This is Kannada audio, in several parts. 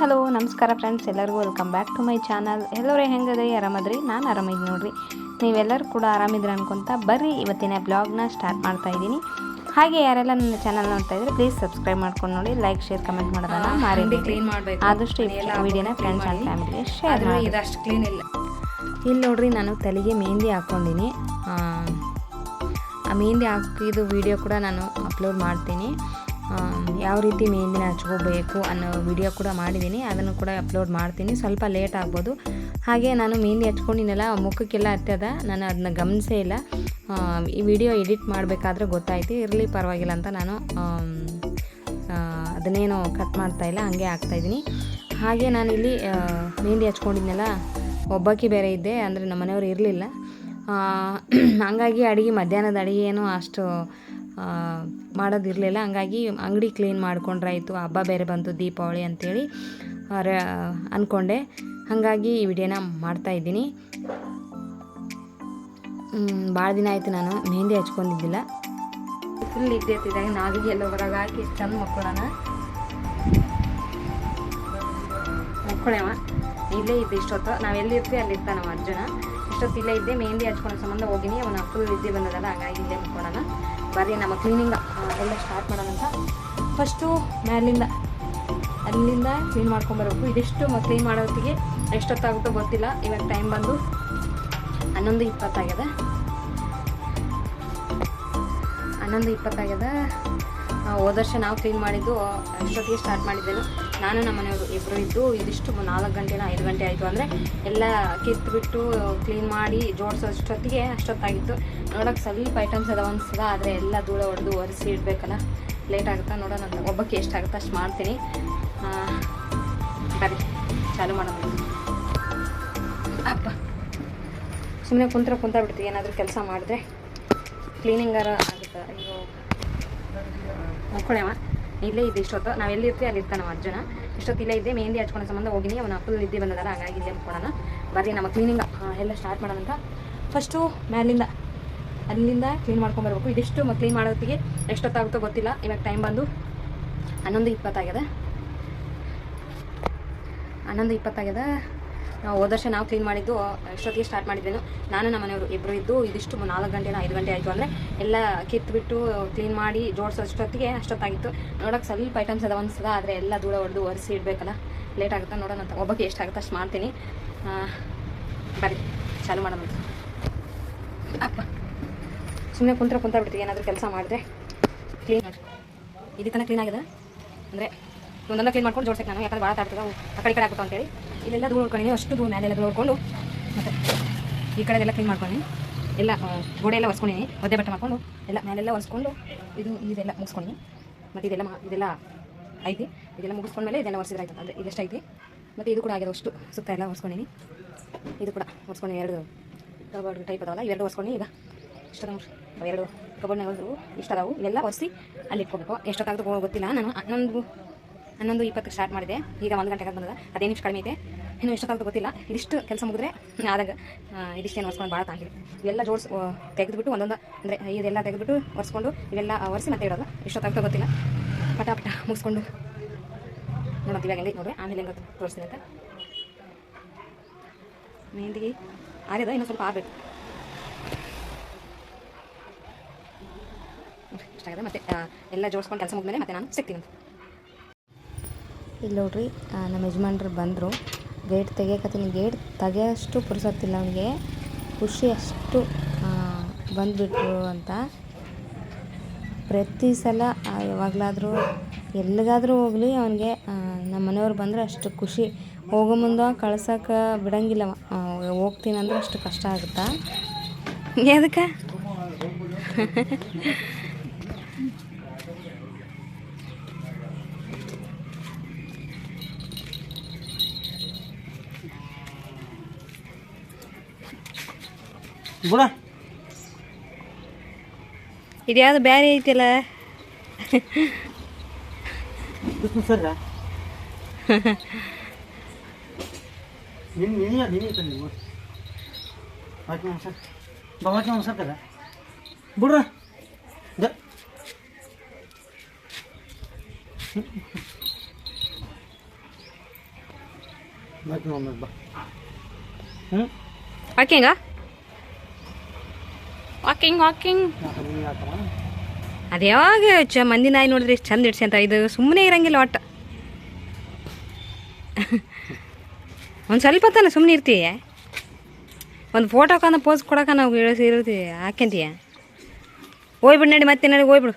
ಹಲೋ ನಮಸ್ಕಾರ ಫ್ರೆಂಡ್ಸ್ ಎಲ್ಲರಿಗೂ welcome back to my channel ಎಲ್ಲರೂ ಹೆಂಗದೆ? ಆರಾಮದ್ರಿ? ನಾನು ಆರಾಮಿದ್ದು ನೋಡ್ರಿ. ನೀವೆಲ್ಲರೂ ಕೂಡ ಆರಾಮಿದ್ರೆ ಅನ್ಕೊಂತ ಬರ್ರಿ ಇವತ್ತಿನ ಬ್ಲಾಗ್ನ ಸ್ಟಾರ್ಟ್ ಮಾಡ್ತಾ ಇದ್ದೀನಿ. ಹಾಗೆ ಯಾರೆಲ್ಲ ನನ್ನ ಚಾನಲ್ ನೋಡ್ತಾ ಇದ್ರೆ ಪ್ಲೀಸ್ ಸಬ್ಸ್ಕ್ರೈಬ್ ಮಾಡ್ಕೊಂಡು ನೋಡಿ ಲೈಕ್ ಶೇರ್ ಕಮೆಂಟ್ ಮಾಡೋದನ್ನ ಮಾರಿ ಕ್ಲೀನ್ ಮಾಡಬೇಕು? ಆದಷ್ಟು ವಿಡಿಯೋನ ಫ್ರೆಂಡ್ಸ್ ಆ್ಯಂಡ್ ಫ್ಯಾಮಿಲಿ ಶೇರ್ ಮಾಡಿ ಇದಷ್ಟು ಕ್ಲೀನ್ ಇಲ್ಲ. ಇಲ್ಲಿ ನೋಡ್ರಿ ನಾನು ತಲೆಗೆ ಮೆಹಂದಿ ಹಾಕ್ಕೊಂಡಿನಿ ಆ, ಮೆಹಂದಿ ಹಾಕಿದ್ದು ವಿಡಿಯೋ ಕೂಡ ನಾನು ಅಪ್ಲೋಡ್ ಮಾಡ್ತೀನಿ. ಯಾವ ರೀತಿ ಮೆಹಂದಿನ ಹಚ್ಕೋಬೇಕು ಅನ್ನೋ ವಿಡಿಯೋ ಕೂಡ ಮಾಡಿದ್ದೀನಿ. ಅದನ್ನು ಕೂಡ ಅಪ್ಲೋಡ್ ಮಾಡ್ತೀನಿ. ಸ್ವಲ್ಪ ಲೇಟ್ ಆಗ್ಬೋದು. ಹಾಗೆ ನಾನು ಮೆಹಂದಿ ಹಚ್ಕೊಂಡಿನಲ್ಲ ಮುಖಕ್ಕೆಲ್ಲ ಹತ್ತದ ನಾನು ಅದನ್ನ ಗಮನಿಸೇ ಇಲ್ಲ. ಈ ವಿಡಿಯೋ ಎಡಿಟ್ ಮಾಡಬೇಕಾದ್ರೆ ಗೊತ್ತಾಯ್ತು. ಇರಲಿ ಪರವಾಗಿಲ್ಲ ಅಂತ ನಾನು ಅದನ್ನೇನು ಕಟ್ ಮಾಡ್ತಾ ಇಲ್ಲ. ಹಾಗೆ ಹಾಕ್ತಾಯಿದ್ದೀನಿ ಹಾಗೆ ನಾನು ಇಲ್ಲಿ ಆ, ಮೆಹಂದಿ ಹಚ್ಕೊಂಡಿದ್ನಲ್ಲ ಒಬ್ಬಾಕಿ ಬೇರೆ ಇದ್ದೆ. ಅಂದರೆ ನಮ್ಮ ಮನೆಯವರು ಇರಲಿಲ್ಲ. ಹಾಗಾಗಿ ಅಡುಗೆ ಮಧ್ಯಾಹ್ನದ ಅಡುಗೆ ಏನು ಅಷ್ಟು ಮಾಡೋದಿರಲಿಲ್ಲ. ಹಂಗಾಗಿ ಅಂಗಡಿ ಕ್ಲೀನ್ ಮಾಡ್ಕೊಂಡ್ರಾಯ್ತು. ಹಬ್ಬ ಬೇರೆ ಬಂತು, ದೀಪಾವಳಿ ಅಂಥೇಳಿ ಅಂದ್ಕೊಂಡೆ ಹಾಗಾಗಿ ಈ ವಿಡಿಯೋನ ಮಾಡ್ತಾಯಿದ್ದೀನಿ ಭಾಳ ದಿನ ಆಯಿತು ನಾನು ಮೆಹಂದಿ ಹಚ್ಕೊಂಡಿದ್ದಿಲ್ಲ. ಫುಲ್ ಇದ್ದೈತಿದಾಗ ನಾಲಿಗೆ ಎಲ್ಲ ಹೊರಗೆ ಹಾಕಿ ಚಂದ ಮಕ್ಕಳನ್ನ ಮಕ್ಕಳೇವ ಇಲ್ಲೇ ಇದ್ದು ಇಷ್ಟೊತ್ತು. ನಾವು ಎಲ್ಲಿರ್ತೀವಿ ಅಲ್ಲಿ ಇರ್ತಾನ ನಮ್ಮ ಅರ್ಜುನ. ಇಷ್ಟೊತ್ತು ಇಲ್ಲೇ, ಇದ್ದೆ ಮೆಹಂದಿ ಹಚ್ಕೊಳ್ಳೋ ಸಂಬಂಧ ಹೋಗಿನಿ. ಅವನ ಫುಲ್ ಇದ್ದೆ ಬಂದದಲ್ಲ, ಹಾಗಾಗಿ ಇಲ್ಲೇ ಮುಟ್ಕೊಳ್ಳೋಣ. ಬರ್ರಿ, ನಮ್ಮ ಕ್ಲೀನಿಂಗ್ ಎಲ್ಲ ಸ್ಟಾರ್ಟ್ ಮಾಡೋಣ ಅಂತ. ಫಸ್ಟು ಮ್ಯಾಲಿಂದ ಅಲ್ಲಿಂದ ಕ್ಲೀನ್ ಮಾಡ್ಕೊಂಬರ್ಬೇಕು ಇದಿಷ್ಟು ಕ್ಲೀನ್ ಮಾಡೋತ್ತಿಗೆ ಎಷ್ಟೊತ್ತಾಗುತ್ತೋ ಗೊತ್ತಿಲ್ಲ. ಇವಾಗ ಟೈಮ್ ಬಂದು ಹನ್ನೊಂದು ಇಪ್ಪತ್ತಾಗ್ಯದ. ಹನ್ನೊಂದು ಇಪ್ಪತ್ತಾಗ್ಯದ. ಹೋದ ವರ್ಷ ನಾವು ಕ್ಲೀನ್ ಮಾಡಿದ್ದು ಅಷ್ಟೊತ್ತಿಗೆ ಸ್ಟಾರ್ಟ್ ಮಾಡಿದ್ದೆನು ನಾನು ನಮ್ಮ ಮನೆಯವರು ಇಬ್ಬರು ಇದ್ದು ಇದಿಷ್ಟು ನಾಲ್ಕು ಗಂಟೆನ ಐದು ಗಂಟೆ ಆಯಿತು ಅಂದರೆ ಎಲ್ಲ ಕಿತ್ತುಬಿಟ್ಟು ಕ್ಲೀನ್ ಮಾಡಿ ಜೋಡಿಸೋ ಅಷ್ಟೊತ್ತಿಗೆ ಅಷ್ಟೊತ್ತಾಗಿತ್ತು. ನೋಡೋಕೆ ಸ್ವಲ್ಪ ಐಟಮ್ಸ್ ಅದಾವ ಒಂದ್ಸಲ ಆದರೆ ಎಲ್ಲ ಧೂಳ ಹೊಡೆದು ಒರೆಸಿ ಇಡಬೇಕಲ್ಲ. ಲೇಟ್ ಆಗುತ್ತಾ ನೋಡೋಣ ಒಬ್ಬಕ್ಕೆ ಆಗುತ್ತೆ ಅಷ್ಟು ಮಾಡ್ತೀನಿ. ಆ, ಬರ್ರಿ ಚಾಲು ಮಾಡೋಣ. ಅಪ್ಪ ಸುಮ್ಮನೆ ಕುಂತ್ರ ಕುಂತ ಬಿಡ್ತೀವಿ. ಏನಾದರೂ ಕೆಲಸ ಮಾಡಿದ್ರೆ ಕ್ಲೀನಿಂಗಾರ ಆಗುತ್ತೆ? ಅಯ್ಯೋ. ಮಕ್ಕಳೇವ ಇಲ್ಲೇ ಇದ್ದೆ ಇಷ್ಟೊತ್ತು. ನಾವು ಎಲ್ಲಿ ಇರ್ತೀವಿ ಅಲ್ಲಿ ಇರ್ತಾನ ಅರ್ಜುನ. ಇಷ್ಟೊತ್ತು ಇಲ್ಲೇ ಇದ್ದೆ ಮೆಹಂದಿ ಹಚ್ಕೊಳೋ ಸಂಬಂಧ ಹೋಗಿನಿ. ಅವನ ಫುಲ್ ನಿದ್ದೆ ಬಂದದಲ್ಲ ಹಾಗಾಗಿ ಇಲ್ಲಿ ಮುಕ್ಕೊಳ್ಳೋಣ ಬರ್ರಿ, ನಮ್ಮ ಕ್ಲೀನಿಂಗ್ ಎಲ್ಲ ಸ್ಟಾರ್ಟ್ ಮಾಡೋಣ ಫಸ್ಟು ಮೇಲಿಂದ, ಅಲ್ಲಿಂದ ಕ್ಲೀನ್ ಮಾಡ್ಕೊಂಬರ್ಬೇಕು ಇದಿಷ್ಟು ಕ್ಲೀನ್ ಮಾಡೋತ್ತಿಗೆ ಎಷ್ಟೊತ್ತಾಗುತ್ತೋ ಗೊತ್ತಿಲ್ಲ. ಇವಾಗ ಟೈಮ್ ಬಂದು ಹನ್ನೊಂದು ಇಪ್ಪತ್ತಾಗ್ಯದ. ಹನ್ನೊಂದು ಇಪ್ಪತ್ತಾಗ್ಯದ. ಹೋದ ವರ್ಷ ನಾವು ಕ್ಲೀನ್ ಮಾಡಿದ್ದು ಎಷ್ಟೊತ್ತಿಗೆ ಸ್ಟಾರ್ಟ್ ಮಾಡಿದ್ದೇನು, ನಾನು ನಮ್ಮ ಮನೆಯವರು ಇಬ್ಬರು ಇದ್ದು ಇದಿಷ್ಟು ನಾಲ್ಕು ಗಂಟೆನ ಐದು ಗಂಟೆ ಆಯಿತು ಅಂದರೆ ಎಲ್ಲ ಕಿತ್ಬಿಟ್ಟು ಕ್ಲೀನ್ ಮಾಡಿ ಜೋಡಿಸೋ ಅಷ್ಟೊತ್ತಿಗೆ ಅಷ್ಟೊತ್ತಾಗಿತ್ತು. ನೋಡೋಕೆ ಸ್ವಲ್ಪ ಐಟಮ್ಸ್ ಅದಾವ ಅನ್ಸದ ಆದರೆ ಎಲ್ಲ ಧೂಳ ಹೊಡೆದು ಒರೆಸಿ ಇಡಬೇಕಲ್ಲ ಲೇಟ್ ಆಗುತ್ತೆ ನೋಡೋಣ ಅಂತ. ಒಬ್ಬಕ್ಕೆ ಎಷ್ಟಾಗುತ್ತೆ ಅಷ್ಟು ಮಾಡ್ತೀನಿ. ಬರ್ರಿ, ಚಾಲು ಮಾಡೋಣ. ಅಪ್ಪ ಸುಮ್ಮನೆ ಕುಂತ್ರ ಕುಂತ ಬಿಡ್ತೀವಿ, ಏನಾದರೂ ಕೆಲಸ ಮಾಡಿದ್ರೆ ಕ್ಲೀನ್ ಮಾಡಿ ಇದಕ್ಕೆ ಕ್ಲೀನ್ ಆಗಿದೆ ಅಂದರೆ ಒಂದೊಂದು ಕ್ಲೀನ್ ಮಾಡ್ಕೊಂಡು ಜೋಡ್ಸಕ್ಕೆ ನಾನು, ಯಾಕಂದ್ರೆ ಭಾಳ ತಾಡ್ತದೆ ಆ ಕಡೆ ಕಡೆ ಆಗುತ್ತೆ ಅಂತೇಳಿ. ಇಲ್ಲೆಲ್ಲ ಧೂಳು ಉಳ್ಕೊಂಡಿನಿ ಅಷ್ಟು ಧೂಳು ಮೇಲೆಲ್ಲ ನೋಡ್ಕೊಂಡು ಮತ್ತೆ ಈ ಕಡೆದೆಲ್ಲ ಕ್ಲೀನ್ ಮಾಡ್ಕೊಂಡು ಎಲ್ಲ ಗೋಡೆ ಎಲ್ಲ ಒರೆಸ್ಕೊಂಡಿನಿ, ಒದ್ದೆ ಬಟ್ಟೆ ಮಾಡ್ಕೊಂಡು, ಎಲ್ಲ ಮೇಲೆಲ್ಲ ಒರೆಸ್ಕೊಂಡು ಇದು ಇದೆಲ್ಲ ಮುಗಿಸ್ಕೊಂಡಿನಿ. ಮತ್ತು ಇದೆಲ್ಲ ಇದೆಲ್ಲ ಐತಿ, ಇದೆಲ್ಲ ಮುಗಿಸ್ಕೊಂಡ್ಮೇಲೆ ಇದೆಲ್ಲ ಒರೆಸಿದ್ರೆ ಆಯ್ತು. ಅಂದರೆ ಇದೆಷ್ಟು ಐತಿ? ಮತ್ತು ಇದು ಕೂಡ ಆಗಿದೆ ಅಷ್ಟು. ಸುತ್ತ ಎಲ್ಲ ಒರೆಸ್ಕೊಂಡಿನಿ. ಇದು ಕೂಡ ಒರೆಸ್ಕೊಂಡು ಎರಡು ಕಬರ್ಡ್ ಟೈಪ್ ಅದಾವಲ್ಲ ಎರಡು ಒರೆಸ್ಕೊಂಡು ಈಗ. ಇಷ್ಟು ಎರಡು ಕಬರ್ಡ್ನಾಗ ಇಷ್ಟು ಅದಾವು. ಇವೆಲ್ಲ ಒರೆಸಿ ಅಲ್ಲಿ ಇಟ್ಕೋಬೇಕು. ಎಷ್ಟೊತ್ತಾಗ್ದು ಗೊತ್ತಿಲ್ಲ. ನಾನು ಹನ್ನೊಂದು ಹನ್ನೊಂದು ಇಪ್ಪತ್ತಕ್ಕೆ ಸ್ಟಾರ್ಟ್ ಮಾಡಿದೆ. ಈಗ ಒಂದು ಗಂಟೆಗೆ ಬಂದದ. ಅದೇ ನಿಮಿಷ ಕಡಿಮೆ ಇದೆ ಇನ್ನು ಎಷ್ಟೊತ್ತಾಗ್ದು ಗೊತ್ತಿಲ್ಲ. ಇದಿಷ್ಟು ಕೆಲಸ ಮುಗಿದ್ರೆ ಆದಾಗ ಇದಿಷ್ಟು ಏನು ಒರೆಸ್ಕೊಂಡು ಭಾಳ ತಾಂಗಿದೆ ಇವೆಲ್ಲ ಜೋಡ್ಸ್ ತೆಗೆದುಬಿಟ್ಟು ಒಂದೊಂದು, ಅಂದರೆ ಇದೆಲ್ಲ ತೆಗೆದುಬಿಟ್ಟು ಒರೆಸ್ಕೊಂಡು, ಇವೆಲ್ಲ ಒರೆಸಿ ಮತ್ತೆ ಇಡೋದು. ಎಷ್ಟೊತ್ತಾಗ್ತೋ ಗೊತ್ತಿಲ್ಲ. ಪಟಾಪಟ ಪಟ ಮುಗಿಸ್ಕೊಂಡು. ನೋಡೋದು ಇವಾಗ ಹೆಂಗೆ ನೋಡಿ ಆಮೇಲೆ ಹೆಂಗೆ ತೋರಿಸ್ತೀನಿ ಅಂತ ಮೆಹಂದಿಗೆ ಆರ್ಯದ ಇನ್ನೊಂದು ಸ್ವಲ್ಪ ಆರ್ಬೇಕು. ಇಷ್ಟಾಗಿದೆ ಮತ್ತೆ ಎಲ್ಲ ಜೋಡಿಸ್ಕೊಂಡು ಕೆಲಸ ಮುಗಿದ್ಮೇಲೆ ಮತ್ತೆ ನಾನು ಸಿಗ್ತೀನಿ ಅಂತ. ಇಲ್ಲಿ ನೋಡ್ರಿ ನಮ್ಮ ಯಜಮಾನ್ರು ಬಂದರು. ಗೇಟ್ ತೆಗಿಯಕತ್ತೀನಿ. ಗೇಟ್ ತೆಗಿಯೋಷ್ಟು ಪುರ್ಸೊತ್ತಿಲ್ಲ ಅವನಿಗೆ. ಖುಷಿ ಅಷ್ಟು ಬಂದುಬಿಟ್ರು ಅಂತ. ಪ್ರತಿ ಸಲ ಯಾವಾಗಲಾದರೂ ಎಲ್ಲಿಗಾದರೂ ಹೋಗಲಿ ಅವನಿಗೆ. ನಮ್ಮ ಮನೆಯವ್ರು ಬಂದರೆ ಅಷ್ಟು ಖುಷಿ. ಹೋಗೋ ಮುಂದ ಕಳ್ಸೋಕೆ ಬಿಡಂಗಿಲ್ಲ ಹೋಗ್ತೀನಿ ಅಂದ್ರೆ ಅಷ್ಟು ಕಷ್ಟ ಆಗುತ್ತಾ? ಎದಕ್ಕೆ ಬುಡ. ಇದ್ಯಾವುದು ಬೇರೆ ಐತಿಲ್ಲ? ಸರ್ ನಿನ್ನ ನಿನ್ನ ನಿನ್ನ ತಂದು ನೀವು. ಸರ್. ಬಾ ವಾಕ್ಯ ಸರ್ ಕದ ಬಿಡ್ರ ದ. ಒಮ್ಮೆ ಬಾ. ಹ್ಞೂ ವಾಕಿಂಗ ವಾಕಿಂಗ್ ವಾಕಿಂಗ್ ಅದು ಯಾವಾಗ ಚ ಮಂದಿ ನಾಯಿ ನೋಡಿದ್ರೆ ಎಷ್ಟು ಚಂದ ಇಡ್ಸಿ ಅಂತ ಇದು ಸುಮ್ಮನೆ ಇರಂಗಿಲ್ಲ ಒಟ್ಟು. ಒಂದು ಸ್ವಲ್ಪ ತಾನೆ ಸುಮ್ಮನೆ ಇರ್ತೀಯ? ಒಂದು ಫೋಟೋಕಂದ ಪೋಸ್ ಕೊಡಕ ನಾವು ಇಳಿಸಿ ಇರ್ತೀವಿ ಹಾಕ್ಯಂತೀಯ? ಹೋಗ್ಬಿಡು ನಡಿ ಮತ್ತೆ ನಡಿ ಹೋಗ್ಬಿಡು.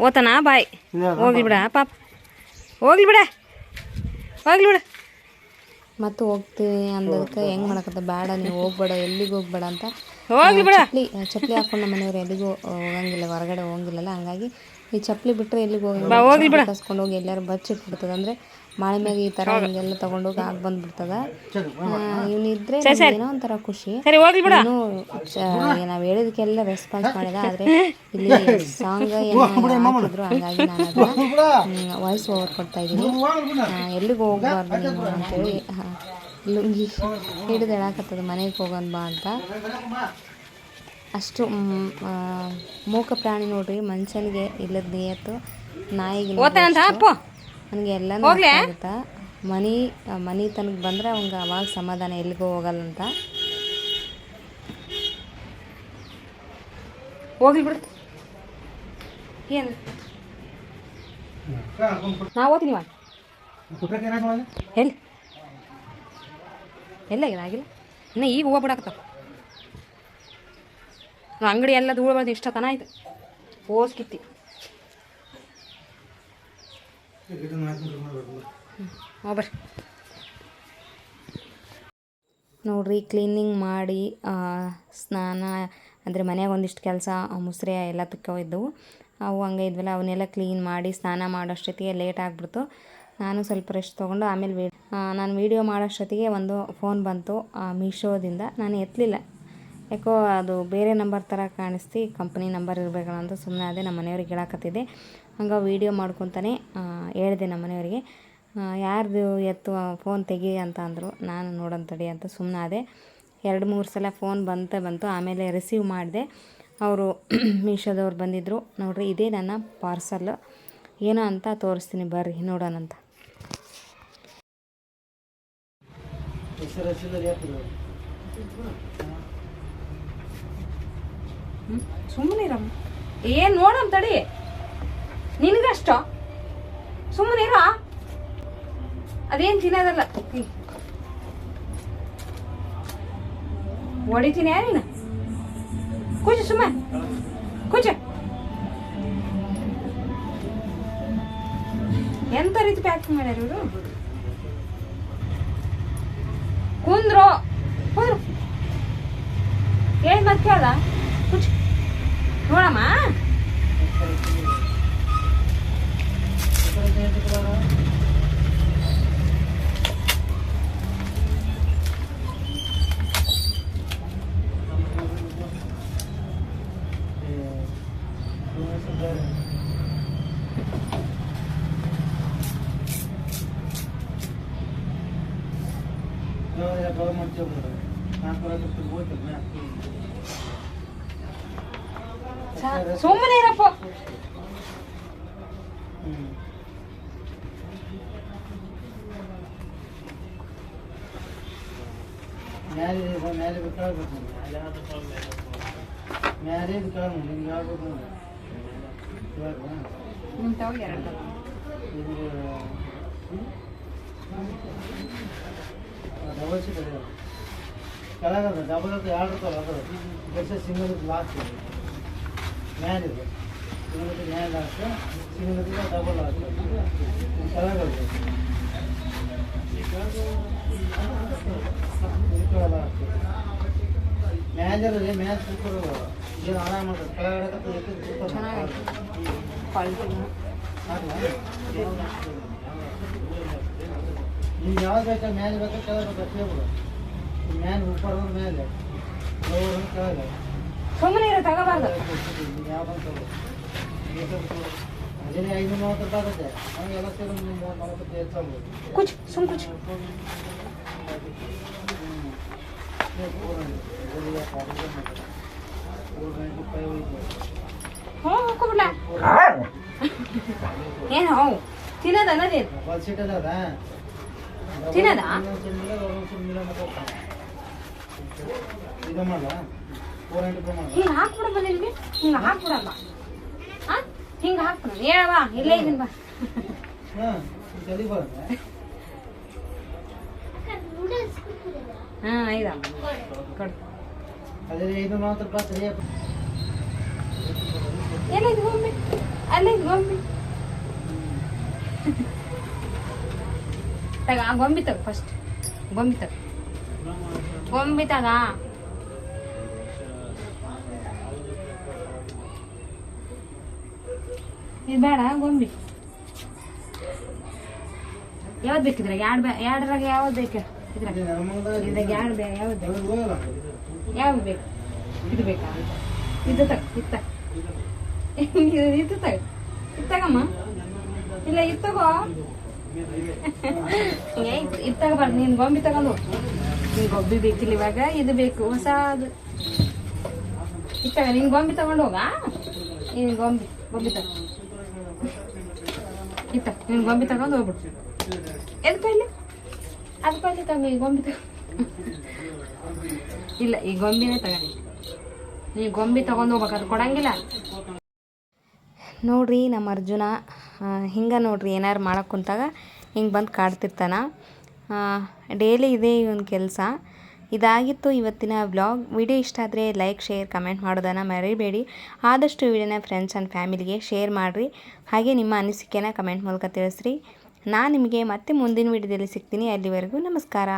ಓತನಾ ಬಾಯ್. ಹೋಗ್ಲಿ ಬಿಡ ಪಾಪ. ಹೋಗ್ಲಿ ಬಿಡ. ಹೋಗ್ಲಿ ಬಿಡ. ಮತ್ತು ಹೋಗ್ತೀವಿ ಅಂದದಕ್ಕೆ ಹೆಂಗ್ ಮಾಡಕತ್ತ? ಬೇಡ ನೀವು ಹೋಗ್ಬೇಡ ಎಲ್ಲಿಗೆ ಹೋಗ್ಬೇಡ ಅಂತ. ಚಪ್ಲಿ ಚಪ್ಲಿ ಹಾಕೊಂಡು ನಮ್ಮ ಮನೆಯವ್ರು ಎಲ್ಲಿಗೂ ಹೋಗಂಗಿಲ್ಲ ಹೊರಗಡೆ ಹೋಗಂಗಿಲ್ಲಲ್ಲ ಹಂಗಾಗಿ ಈ ಚಪ್ಲಿ ಬಿಟ್ಟರೆ ಎಲ್ಲಿಗೆ ಹೋಗಿ ಕಸ್ಕೊಂಡು ಹೋಗಿ ಎಲ್ಲರೂ ಬಚ್ಚಿಟ್ಬಿಡ್ತದೆ ಅಂದರೆ ಮಾಳೆ ಮ್ಯಾಗ ಈ ಥರ ಹಿಂಗೆಲ್ಲ ತೊಗೊಂಡೋಗಿ ಆಗಿ ಬಂದ್ಬಿಡ್ತದ. ಇವನಿದ್ರೆ ಏನೋ ಒಂಥರ ಖುಷಿ. ಸರಿ ಹೋಗ್ಲಿ ಬಿಡ. ನಾವು ಹೇಳಿದಕ್ಕೆಲ್ಲ ರೆಸ್ಪಾನ್ಸ್ ಮಾಡಿದ ಆದರೆ ಇಲ್ಲಿ ಸಾಂಗ್ ಏನು ಹಾಕಿದ್ರು ಹಂಗಾಗಿ ನಾನು ಅದನ್ನ ವಾಯ್ಸ್ ಓವರ್ ಕೊಡ್ತಾ ಇದ್ದೀನಿ. ಎಲ್ಲಿಗೆ ಹೋಗ್ಬಾರ್ದು ನೀನು ಅಂತೇಳಿ ಲುಂಗಿ ಹಿಡಿದು ಹೇಳಕತ್ತದ ಮನೆಗೆ ಹೋಗೋಣ ಬಾ ಅಂತ. ಅಷ್ಟು ಮೂಕ ಪ್ರಾಣಿ ನೋಡ್ರಿ ಮನುಷ್ಯನಿಗೆ ಇಲ್ಲದ ನಿಯತ್ತು ನಾಯಿಗೆ ಓದ್ತಾನಂತ ಅಪ್ಪು ನನಗೆ ಎಲ್ಲ ಅರ್ಥ ಆಗುತ್ತಾ ಮನಿ ಮನಿ ತನಕ ಬಂದ್ರೆ ಅವಂಗೆ ಅವಾಗ ಸಮಾಧಾನ ಎಲ್ಲಿಗೂ ಹೋಗಲ್ಲಂತ ಹೋಗ್ಲಿ ಬಿಡು. ಏನು? ನಾ ಓದ್ತೀನಿ ಎಲ್ಲಿ? ಎಲ್ಲ ಆಗಿಲ್ಲ ಇನ್ನು ಈಗ ಹೂವು ಬಿಡಾಕತ್ತಾವ. ನಾವು ಅಂಗಡಿ ಎಲ್ಲ ಧೂಳು ಬಳ್ದು ಇಷ್ಟ ತನ ಆಯ್ತು. ಓಸ್ ಕಿತ್ತಿ. ಹೋಗ್ಬರ್ರಿ ನೋಡ್ರಿ ಕ್ಲೀನಿಂಗ್ ಮಾಡಿ ಸ್ನಾನ, ಅಂದರೆ ಮನ್ಯಾಗ ಒಂದಿಷ್ಟು ಕೆಲಸ ಮುಸ್ರೆ ಎಲ್ಲ ತುಕ್ಕೋಯಿದ್ದವು ಅವು ಹಂಗೆ ಇದ್ವಲ್ಲ, ಅವನ್ನೆಲ್ಲ ಕ್ಲೀನ್ ಮಾಡಿ ಸ್ನಾನ ಮಾಡೋಷ್ಟೊತ್ತಿಗೆ ಲೇಟ್ ಆಗಿಬಿಡ್ತು. ನಾನು ಸ್ವಲ್ಪ ರೆಸ್ಟ್ ತೊಗೊಂಡು ಆಮೇಲೆ ವಿ ನಾನು ವೀಡಿಯೋ ಮಾಡೋಷ್ಟೊತ್ತಿಗೆ ಒಂದು ಫೋನ್ ಬಂತು ಮೀಶೋದಿಂದ ನಾನು ಎತ್ತಲಿಲ್ಲ ಯಾಕೋ ಅದು ಬೇರೆ ನಂಬರ್ ಥರ ಕಾಣಿಸ್ತಿ ಕಂಪ್ನಿ ನಂಬರ್ ಇರಬೇಕಲ್ಲ ಅಂತ ಸುಮ್ಮನೆ ಅದೇ ನಮ್ಮ ಮನೆಯವ್ರಿಗೆ ಹೇಳಕತ್ತಿದ್ದೆ. ಹಂಗೆ ವೀಡಿಯೋ ಮಾಡ್ಕೊತಾನೆ ಹೇಳಿದೆ ನಮ್ಮ ಮನೆಯವರಿಗೆ ಯಾರ್ದು ಎತ್ತು ಫೋನ್ ತೆಗಿ ಅಂತ ಅಂದರು, ನಾನು ನೋಡೋಣ ತಡಿ ಅಂತ ಸುಮ್ಮನಾದೆ ಎರಡು ಮೂರು ಸಲ ಫೋನ್ ಬಂತ ಬಂತು, ಆಮೇಲೆ ರಿಸೀವ್ ಮಾಡಿದೆ. ಅವರು ಮೀಶೋದವ್ರು ಬಂದಿದ್ದರು ನೋಡ್ರಿ ಇದೇ ನನ್ನ ಪಾರ್ಸಲ್ ಏನೋ ಅಂತ ತೋರಿಸ್ತೀನಿ ಬರ್ರಿ ನೋಡೋಣಂತ ಅಂತ. ಸುಮ್ಮನೆ ಏನು ನೋಡೋಣ ತಡಿ ನಿನಗಷ್ಟ? ಸುಮ್ಮನೆ ಇರೋ ಅದೇನು ತಿನ್ನೋದಲ್ಲ. ಹೊಡಿತೀನಿ ಯಾರಿನ ಕೂಚ ಸುಮ್ಮ ಕೂಚ. ಎಂತ ರೀತಿ ಪ್ಯಾಕಿಂಗ್ ಮಾಡ್ಯಾರ ಇವರು? ಕುಂದ್ರು. ಕುಂದ್ರು. ಹೇಳಿ ಮತ್ತೆ ಕೇಳ್ದ ಕುಚ್. ನೋಡಮ್ಮ ಸುಮ್ಮನೆ ಇರಪ್ಪ ಮ್ಯಾಲೆ ಮ್ಯಾಲೆ ಬಿಟ್ಟಾಗ್ಬೇಕು ಮ್ಯಾಲೆ ಬಿಟ್ಟಾಗ ನಿಮ್ಗೆ ಯಾವ್ದು ಇವಾಗ ನಿಂತವಾಗ ಎರಡು ಇದು ಡಬಲ್ ಸೀಟ್ ಅದ ಕೆಳಗದ ಡಬಲ್ ಅದು ಎರಡು ರೂಪಾಯಿ ಅದ ಜೊತೆ ಸಿಂಗಲ್ ಲಾಸ್ಟ್ ಇದೆ ಮ್ಯಾಲ್ ಇದೆ ಸಿಂಗಲ್ ಮ್ಯಾಲ್ ಲಾಸ್ಟ್ ಸಿಂಗಲ್ ಡಬಲ್ ಲಾಸ್ಟ್ ಕೆಳಗದ ಮ್ಯಾಲಿರೋದು ಮ್ಯಾಲ್ ಸೂಪರ್ ಏನು ಆರಾಮ ಮಾಡ್ತಾರೆ ಕೆಳಗಡೆ ಕ್ವಾಲಿಟಿ ನಿಮ್ಗೆ ಯಾವ್ದು ಬೇಕಾ ಮ್ಯಾಲೆ ಬೇಕಾ ಕೆಳಗೆ ಬೇಕಾ ಕೇಳ್ಬಿಡು ಮ್ಯಾಲೆ ಉಪ್ಪರ್ ಮೇಲೆ ಕೆಳಗೆ ಸುಮ್ಮನೆ ಇರೋ ತಗೋಬಾರ್ದು. ಯಾವ್ದು ಅದೇ ಐನೂರ ಮೂವತ್ತು ರೂಪಾಯಿ ಆಗುತ್ತೆ. ಹಂಗೆ ಎಲ್ಲ ಸೇರಿ ಮೂವತ್ತು ನಲವತ್ತು ಹೆಚ್ಚಾಗ್ಬೋದು ಕುಚ್ ಸುಮ್ ಕುಚ್. ಹ್ಞೂ ಹಾಕೋಬಿಡ್ಲ ಏನು ಹ್ಞೂ ತಿನ್ನೋದು ಅನ್ನೋದೇನು ಡಬಲ್ ಸೀಟ್ ಅದ ತಿನ್ನೋದಾ? ಒಂದೊಂದ್ಸರಿ ಮಿಲ್ಲ ಒಂದೊಂದ್ಸರಿ ಮಿಲ್ಲ ಮತ್ತೆ ಹೋಗ್ತಾನೆ ಇದು ಮಾಡಲ್ಲ ಫೋರ್ ಹಂಡ್ರೆಡ್ ರೂಪಾಯಿ ಮಾಡಲ್ಲ ಹಿಂಗೆ ಹಾಕ್ಬಿಡಮ್ಮ. ನಿನಗೆ ಹಿಂಗೆ ಹಾಕ್ಬಿಡಮ್ಮ ಹಾಂ ಹಿಂಗೆ ಹಾಕ್ಬಿಡ ಹೇಳವಾ ಇಲ್ಲೇ ಇದೀನಿ ಬಾ. ಹಾಂ ತಲೆ ಬರುತ್ತೆ ಹಾಂ ಐದಾ ಕೊಡು. ಅದೇ ಇದು ಮಾತ್ರ ಪಾತ್ರ ಎಲ್ಲ ಇದು ಗೊಂಬೆ ಅಲ್ಲ ಇದು ಗೊಂಬೆ ತಗ ಗೊಂಬಿ ತಗ ಫಸ್ಟ್ ಗೊಂಬೆ ತಗ. ಗೊಂಬೆ ತಗ. ಇದು ಬೇಡ, ಗೊಂಬೆ. ಯಾವ್ದು ಬೇಕಿದ್ರಾಗ ಎರಡು ಬೇ, ಎರಡರಾಗ ಯಾವ್ದು ಬೇಕು ಇದ್ರಾಗ? ಇದ್ರಾಗ ಎರಡು ಬೇ, ಯಾವ್ದು ಯಾವ್ದು ಬೇಕು? ಇದು ಬೇಕಾ? ಇದು ತಗ ಇದು ತಗ. ಇದು ತಗ. ಇದು ತಗಮ್ಮ? ಇಲ್ಲ ಇತ್ತಗೋ ಇದು- ತಗೋಬಾರ್ದು ನೀನು ಗೊಂಬೆ ತಗೊಂಡು ಹೋಗು. ನೀನ್ ಗೊಂಬೆ ಬೇಕಿಲ್ಲ ಇವಾಗ, ಇದು ಬೇಕು, ಹೊಸದು. ಇದು ನಿನ್ ಗೊಂಬೆ ತಗೊಂಡು ಹೋಗ? ನೀನು ಗೊಂಬೆ ಗೊಂಬೆ ತಗೊಂಡು ಇತ್ತ, ನೀನು ಗೊಂಬೆ ತಗೊಂಡು ಹೋಗ್ಬಿಡು. ಎದಕ್ಕೆ ಇಲ್ಲಿ? ಅದಕ್ಕೆ ಇಲ್ಲಿ ತಗ ಈ ಗೊಂಬೆ ತಗ ಇಲ್ಲ ಈ ಗೊಂಬಿನೇ ತಗೊಂಡು ನೀ ಗೊಂಬೆ ತಗೊಂಡು ಹೋಗ್ಬೇಕಾದ್ರೆ ಕೊಡಂಗಿಲ್ಲ. ನೋಡ್ರಿ, ನಮ್ಮ ಅರ್ಜುನ. ಹಿಂಗೆ ನೋಡ್ರಿ, ಏನಾರು ಮಾಡೋಕೆ ಕುಂತಾಗ ಹಿಂಗೆ ಬಂದು ಕಾಡ್ತಿರ್ತಾನೆ. ಡೈಲಿ ಇದೇ ಇವನ ಕೆಲಸ. ಇದಾಗಿತ್ತು ಇವತ್ತಿನ ಬ್ಲಾಗ್ ವಿಡಿಯೋ ಇಷ್ಟ ಆದರೆ ಲೈಕ್ ಶೇರ್ ಕಮೆಂಟ್ ಮಾಡೋದನ್ನು ಮರಿಬೇಡಿ. ಆದಷ್ಟು ವಿಡಿಯೋನ ಫ್ರೆಂಡ್ಸ್ ಆ್ಯಂಡ್ ಫ್ಯಾಮಿಲಿಗೆ ಶೇರ್ ಮಾಡಿರಿ. ಹಾಗೆ ನಿಮ್ಮ ಅನಿಸಿಕೆನ ಕಮೆಂಟ್ ಮೂಲಕ ತಿಳಿಸ್ರಿ. ನಾನು ನಿಮಗೆ ಮತ್ತೆ ಮುಂದಿನ ವಿಡಿಯೋದಲ್ಲಿ ಸಿಗ್ತೀನಿ. ಅಲ್ಲಿವರೆಗೂ ನಮಸ್ಕಾರ.